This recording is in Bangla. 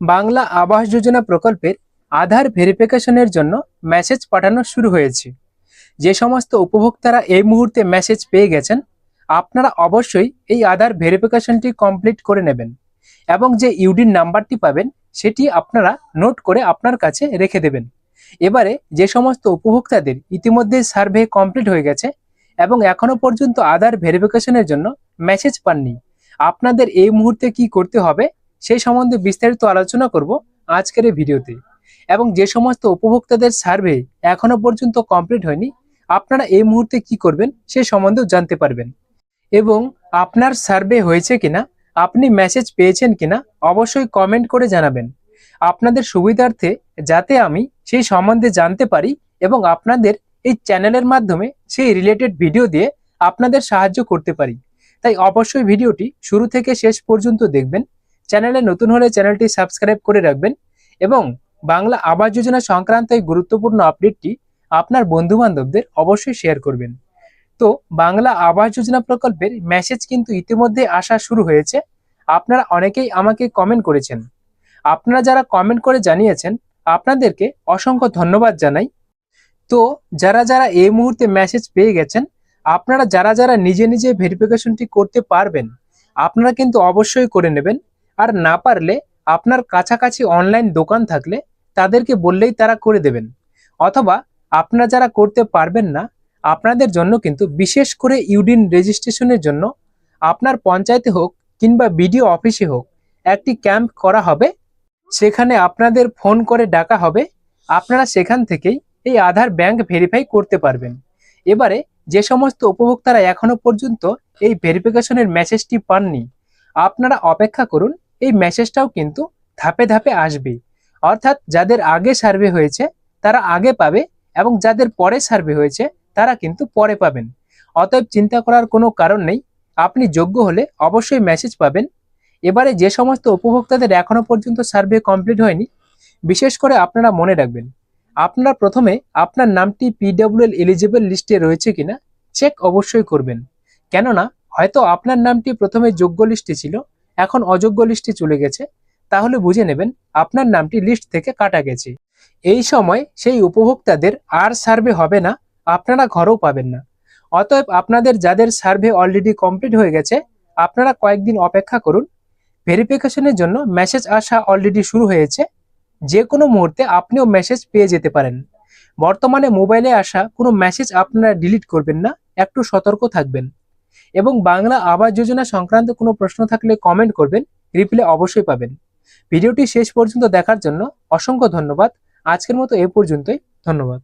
বাংলা আবাস যোজনা প্রকল্পের আধার ভেরিফিকেশনের জন্য মেসেজ পাঠানো শুরু হয়েছে। যে সমস্ত উপভোক্তারা এই মুহূর্তে মেসেজ পেয়ে গেছেন, আপনারা অবশ্যই এই আধার ভেরিফিকেশনটি কমপ্লিট করে নেবেন এবং যে ইউডির নাম্বারটি পাবেন, সেটি আপনারা নোট করে আপনার কাছে রেখে দেবেন। এবারে যে সমস্ত উপভোক্তাদের ইতিমধ্যে সার্ভে কমপ্লিট হয়ে গেছে এবং এখনও পর্যন্ত আধার ভেরিফিকেশনের জন্য মেসেজ পাননি, আপনাদের এই মুহূর্তে কি করতে হবে সেই সম্বন্ধে বিস্তারিত আলোচনা করব আজকের এই ভিডিওতে। এবং যে সমস্ত উপভোক্তাদের সার্ভে এখনও পর্যন্ত কমপ্লিট হয়নি, আপনারা এই মুহূর্তে কি করবেন সে সম্বন্ধেও জানতে পারবেন। এবং আপনার সার্ভে হয়েছে কিনা, আপনি মেসেজ পেয়েছেন কিনা, অবশ্যই কমেন্ট করে জানাবেন। আপনাদের সুবিধার্থে যাতে আমি সেই সম্বন্ধে জানতে পারি এবং আপনাদের এই চ্যানেলের মাধ্যমে সেই রিলেটেড ভিডিও দিয়ে আপনাদের সাহায্য করতে পারি। তাই অবশ্যই ভিডিওটি শুরু থেকে শেষ পর্যন্ত দেখবেন। চ্যানেলে নতুন হলে চ্যানেলটি সাবস্ক্রাইব করে রাখবেন এবং বাংলা আবাস যোজনা সংক্রান্ত এই গুরুত্বপূর্ণ আপডেটটি আপনার বন্ধু বান্ধবদের অবশ্যই শেয়ার করবেন। তো বাংলা আবাস যোজনা প্রকল্পের মেসেজ কিন্তু ইতিমধ্যে আসা শুরু হয়েছে। আপনারা অনেকেই আমাকে কমেন্ট করেছেন। আপনারা যারা কমেন্ট করে জানিয়েছেন, আপনাদেরকে অসংখ্য ধন্যবাদ জানাই। তো যারা যারা এই মুহূর্তে মেসেজ পেয়ে গেছেন, আপনারা যারা যারা নিজে নিজে ভেরিফিকেশনটি করতে পারবেন, আপনারা কিন্তু অবশ্যই করে নেবেন। আর না পারলে আপনার কাছাকাছি অনলাইন দোকান থাকলে তাদেরকে বললেই তারা করে দেবেন। অথবা আপনারা যারা করতে পারবেন না, আপনাদের জন্য কিন্তু বিশেষ করে ইউডিন রেজিস্ট্রেশনের জন্য আপনার পঞ্চায়েতে হোক কিংবা বিডিও অফিসে হোক একটি ক্যাম্প করা হবে। সেখানে আপনাদের ফোন করে ডাকা হবে। আপনারা সেখান থেকেই এই আধার ব্যাংক ভেরিফাই করতে পারবেন। এবারে যে সমস্ত উপভোক্তারা এখনও পর্যন্ত এই ভেরিফিকেশনের মেসেজটি পাননি, আপনারা অপেক্ষা করুন এই মেসেজটাও কিন্তু ধাপে ধাপে আসবে অর্থাৎ যাদের আগে সার্ভে হয়েছে, তারা আগে পাবে এবং যাদের পরে সার্ভে হয়েছে, তারা কিন্তু পরে পাবেন। অতএব চিন্তা করার কোনো কারণ নেই। আপনি যোগ্য হলে অবশ্যই মেসেজ পাবেন। এবারে যে সমস্ত উপভোক্তাদের এখনও পর্যন্ত সার্ভে কমপ্লিট হয়নি, বিশেষ করে আপনারা মনে রাখবেন, আপনারা প্রথমে আপনার নামটি পিডব্লিউএল এলিজিবল লিস্টে রয়েছে কিনা চেক অবশ্যই করবেন। কেননা, হয়তো আপনার নামটি প্রথমে যোগ্য লিস্টে ছিল এখন অযোগ্য লিস্টে চলে গেছে, তাহলে বুঝে নেবেন আপনার নামটি লিস্ট থেকে কাটা গেছে। এই সময় সেই উপভোক্তাদের আর সার্ভে হবে না, আপনারা ঘরেও পাবেন না। অতএব আপনাদের যাদের সার্ভে অলরেডি কমপ্লিট হয়ে গেছে, আপনারা কয়েকদিন অপেক্ষা করুন। ভেরিফিকেশনের জন্য মেসেজ আসা অলরেডি শুরু হয়েছে। যে কোনো মুহূর্তে আপনিও মেসেজ পেয়ে যেতে পারেন। বর্তমানে মোবাইলে আসা কোনো মেসেজ আপনারা ডিলিট করবেন না, একটু সতর্ক থাকবেন। এবং বাংলা আবাস যোজনা সংক্রান্ত কোনো প্রশ্ন থাকলে কমেন্ট করবেন রিপ্লে অবশ্যই পাবেন। ভিডিওটি শেষ পর্যন্ত দেখার জন্য অসংখ্য ধন্যবাদ। আজকের মতো এ পর্যন্তই, ধন্যবাদ।